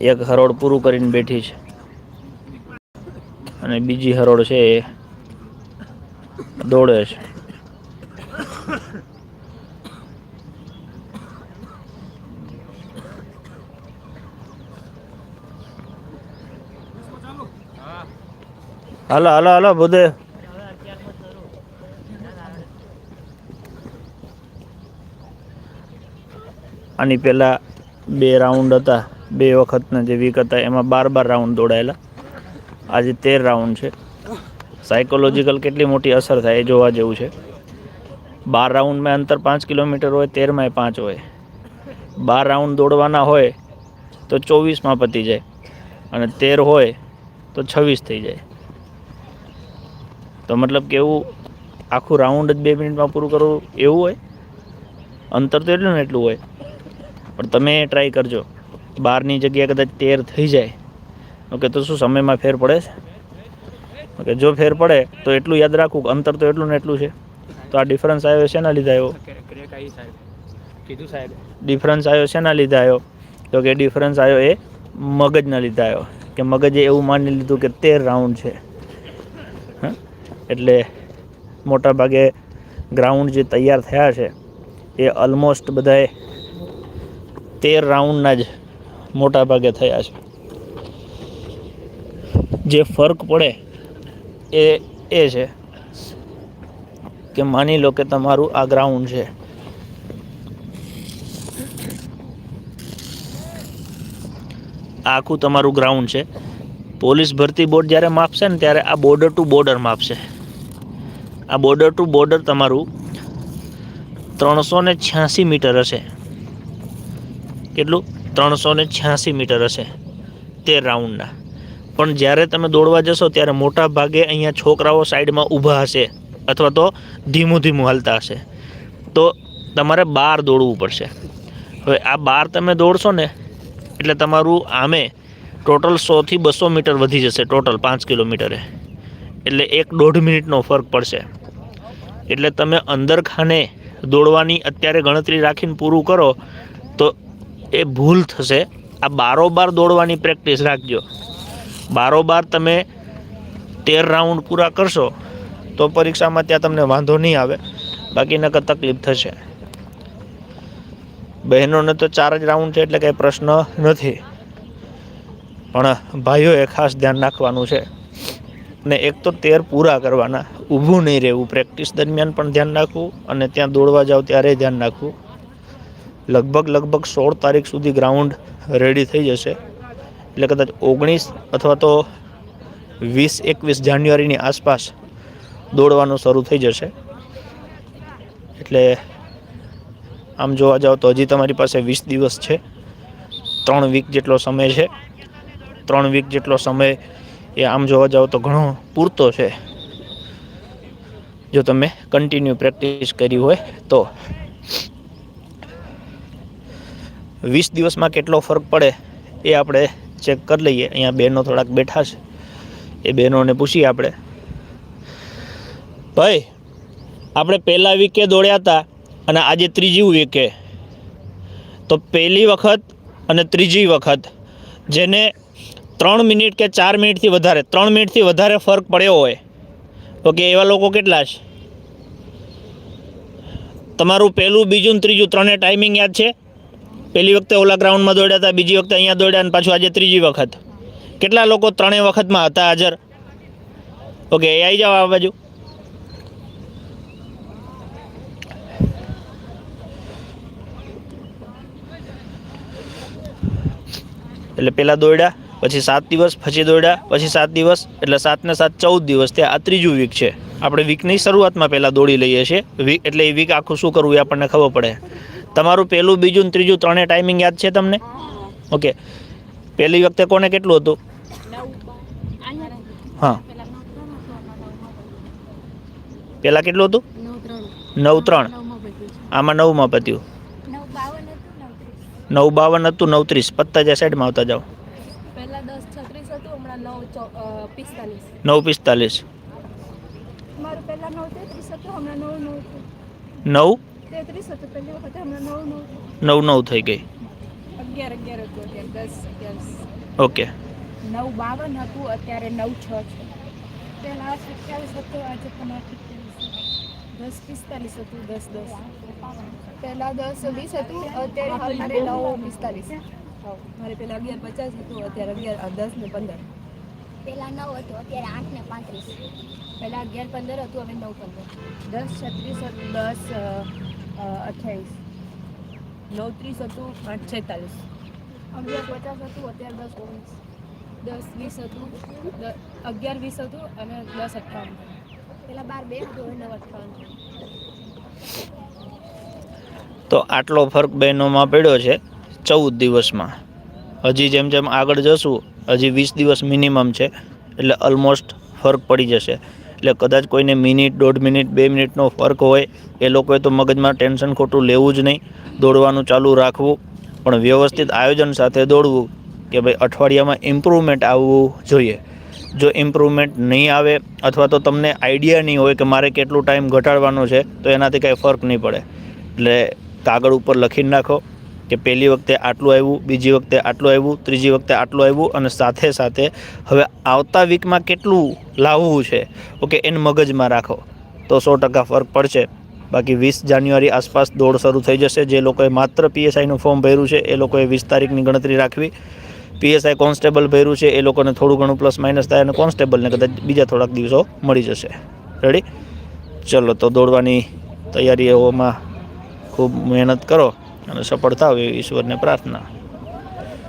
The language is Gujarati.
એક હરોળ પૂરું કરીને બેઠી છે. અને બીજી હરોળ છે એ દોડે છે. હાલો હાલો હાલો, બધે. આની પહેલાં બે રાઉન્ડ હતા. બે વખતના જે વીક હતા, એમાં બાર બાર રાઉન્ડ દોડાયેલા. આજે તેર રાઉન્ડ છે. સાયકોલોજીકલ કેટલી મોટી અસર થાય એ જોવા જેવું છે. બાર રાઉન્ડમાં અંતર પાંચ કિલોમીટર હોય તેરમાંય પાંચ હોય. બાર રાઉન્ડ દોડવાના હોય, તો ચોવીસમાં પતી જાય. અને તેર હોય, તો છવ્વીસ થઈ જાય. તો મતલબ કે એવું આખું રાઉન્ડ જ બે મિનિટમાં પૂરું કરવું એવું હોય? અંતર તો એટલું ને એટલું હોય. પણ તમે ટ્રાય કરજો. બારની જગ્યાએ કદાચ તેર થઈ જાય. ઓકે, તો શું સમયમાં ફેર પડે છે? ઓકે, જો ફેર પડે, તો એટલું યાદ રાખવું કે અંતર તો એટલું ને એટલું છે. તો આ ડિફરન્સ આવ્યો શેના લીધે આવ્યો? કીધું સાહેબ ડિફરન્સ આવ્યો શેના લીધે આવ્યો? તો કે ડિફરન્સ આવ્યો એ મગજના લીધે આવ્યો. કે મગજે એવું માની લીધું કે તેર રાઉન્ડ છે? એટલે મોટા ભાગે ગ્રાઉન્ડ જે તૈયાર થયા છે, એ ઓલમોસ્ટ બધાએ તેર રાઉન્ડના જ મોટા ભાગે થયા છે. જે ફર્ક પડે એ એ છે કે માની લો કે તમારું આ ગ્રાઉન્ડ છે. આખું તમારું ગ્રાઉન્ડ છે. પોલીસ ભરતી બોર્ડ જ્યારે માપશે ને ત્યારે આ બોર્ડર ટુ બોર્ડર માપશે. આ બોર્ડર ટુ બોર્ડર તમારું ત્રણસો ને છ્યાસી મીટર હશે. કેટલું? ત્રણસો ને છ્યાસી મીટર હશે તે રાઉન્ડના. પણ જ્યારે તમે દોડવા જશો ત્યારે મોટા ભાગે અહીંયા છોકરાઓ સાઈડમાં ઊભા હશે અથવા તો ધીમું ધીમું હાલતા હશે. તો તમારે બાર દોડવું પડશે. હવે આ બાર તમે દોડશો ને એટલે તમારું આમે ટોટલ સોથી બસો મીટર વધી જશે ટોટલ પાંચ કિલોમીટરે. એટલે એક દોઢ મિનિટનો ફરક પડશે. એટલે તમે અંદર ખાને દોડવાની અત્યારે ગણતરી રાખીને પૂરું કરો તો એ ભૂલ થશે. આ બારોબાર દોડવાની પ્રેક્ટિસ રાખજો. બારોબાર તમે તેર રાઉન્ડ પૂરા કરશો, તો પરીક્ષામાં ત્યાં તમને વાંધો નહીં આવે. બાકી નકર તકલીફ થશે. બહેનોને તો ચાર જ રાઉન્ડ છે એટલે કંઈ પ્રશ્ન નથી. પણ ભાઈઓએ ખાસ ધ્યાન રાખવાનું છે. ને એક તો તેર પૂરા કરવાના. ઊભું નહીં રહેવું. પ્રેક્ટિસ દરમિયાન પણ ધ્યાન રાખવું અને ત્યાં દોડવા જાવ ત્યારે ધ્યાન રાખવું. લગભગ લગભગ સોળ તારીખ સુધી ગ્રાઉન્ડ રેડી થઈ જશે. એટલે કદાચ ઓગણીસ અથવા તો વીસ, એકવીસ જાન્યુઆરીની આસપાસ દોડવાનું શરૂ થઈ જશે. એટલે આમ જોવા જાઓ તો હજી તમારી પાસે વીસ દિવસ છે. ત્રણ વીક જેટલો સમય છે. ત્રણ વીક જેટલો સમય એ આમ જોવા જાઓ તો ઘણો પૂરતો છે. જો તમે કન્ટિન્યુ પ્રેક્ટિસ કરી હોય તો. વીસ દિવસમાં કેટલો ફરક પડે એ આપણે ચેક કરી લઈએ. અહીંયા બહેનો થોડાક બેઠા છે. એ બહેનોને પૂછીએ આપણે. ભાઈ, આપણે પહેલાં વીકે દોડ્યા હતા અને આજે ત્રીજી વીકે તો પહેલી વખત અને ત્રીજી વખત જેને ત્રણ મિનિટ કે ચાર મિનિટથી વધારે, ત્રણ મિનિટથી વધારે ફરક પડ્યો હોય. ઓકે, એવા લોકો કેટલા છે? તમારું પહેલું, બીજું ત્રીજું ત્રણે ટાઈમિંગ યાદ છે? પહેલી વખતે ઓલા ગ્રાઉન્ડમાં દોડ્યા હતા, બીજી વખતે અહીંયા દોડ્યા અને પાછું આજે ત્રીજી વખત. કેટલા લોકો ત્રણેય વખતમાં હતા હાજર? ઓકે એ આવી જાઓ આ બાજુ. એટલે પહેલાં દોડ્યા, પછી સાત દિવસ, પછી દોડ્યા, પછી સાત દિવસ, એટલે સાત ને સાત ચૌદ દિવસ તે આ ત્રીજું વીક છે. આપણે વીકની શરૂઆતમાં પહેલાં દોડી લઈએ છીએ. વીક એટલે એ વીક આખું શું કરવું એ આપણને ખબર પડે. તમારું પહેલું બીજું ત્રીજું ત્રણેય ટાઈમિંગ યાદ છે તમને? ઓકે પહેલી વખતે કોને કેટલું હતું? હા. પહેલાં કેટલું હતું? નવ ત્રણ. આમાં નવમાં પત્યું. નવ બાવન હતું નવ ત્રીસ. પત્તા જ્યાં સાઈડમાં આવતા જાઓ. નવ પિસ્તાલીસ. નવ? તેત્રીસ હતું પહેલી વખતે હમણાં નવ નવ નવ નવ થઈ ગઈ. અગિયાર અગિયાર હતું અત્યારે દસ અગિયાર. ઓકે. નવ બાવન હતું અત્યારે નવ છ છે. પહેલાં સત્યાવીસ હતું આજે તમારે દસ પિસ્તાલીસ હતું દસ દસ. પહેલાં દસ વીસ હતું અત્યારે મારે નવ પિસ્તાલીસ. મારે પહેલાં અગિયાર પચાસ હતું અત્યારે અગિયાર દસ ને પંદર. પહેલાં નવ હતું અત્યારે આઠ ને પાંત્રીસ. પહેલાં અગિયાર પંદર હતું હવે નવ પંદર. દસ છત્રીસ હતું દસ અઠ્યાવીસ. નવ ત્રીસ હતું પાંચ છેતાલીસ અગિયાર પચાસ હતું અત્યારે દસ ઓગણીસ. દસ વીસ હતું અગિયાર વીસ હતું અને દસ અઠ્ઠાવન. પેલા બાર બે હતું હવે નવ અઠ્ઠાવન. તો આટલો ફરક બહેનોમાં પડ્યો છે ચૌદ દિવસમાં. હજી જેમ જેમ આગળ જશું હજી વીસ દિવસ મિનિમમ છે એટલે ઓલમોસ્ટ ફરક પડી જશે. એટલે કદાચ કોઈને મિનિટ, દોઢ મિનિટ, બે મિનિટનો ફરક હોય, એ લોકોએ તો મગજમાં ટેન્શન ખોટું લેવું જ નહીં. દોડવાનું ચાલુ રાખવું, પણ વ્યવસ્થિત આયોજન સાથે દોડવું કે ભાઈ અઠવાડિયામાં ઇમ્પ્રુવમેન્ટ આવવું જોઈએ. જો ઇમ્પ્રુવમેન્ટ નહીં આવે, અથવા તો તમને આઈડિયા નહીં હોય કે મારે કેટલું ટાઈમ ઘટાડવાનો છે, તો એનાથી કાંઈ ફરક નહીં પડે. એટલે કાગળ ઉપર લખી નાખો. કે પહેલી વખતે આટલું આવ્યું, બીજી વખતે આટલું આવ્યું, ત્રીજી વખતે આટલું આવ્યું અને સાથે સાથે હવે આવતા વીકમાં કેટલું લાવવું છે? ઓકે, એને મગજમાં રાખો. તો સો ટકા ફરક પડશે. બાકી વીસ જાન્યુઆરી આસપાસ દોડ શરૂ થઈ જશે. જે લોકોએ માત્ર પીએસઆઈનું ફોર્મ ભર્યું છે, એ લોકોએ વીસ તારીખની ગણતરી રાખવી. પીએસઆઈ કોન્સ્ટેબલ ભર્યું છે, એ લોકોને થોડું ઘણું પ્લસ માઇનસ થાય અને કોન્સ્ટેબલને કદાચ બીજા થોડાક દિવસો મળી જશે. રેડી ચલો, તો દોડવાની તૈયારીઓમાં ખૂબ મહેનત કરો. અને સફળતા આવે ઈશ્વરને પ્રાર્થના.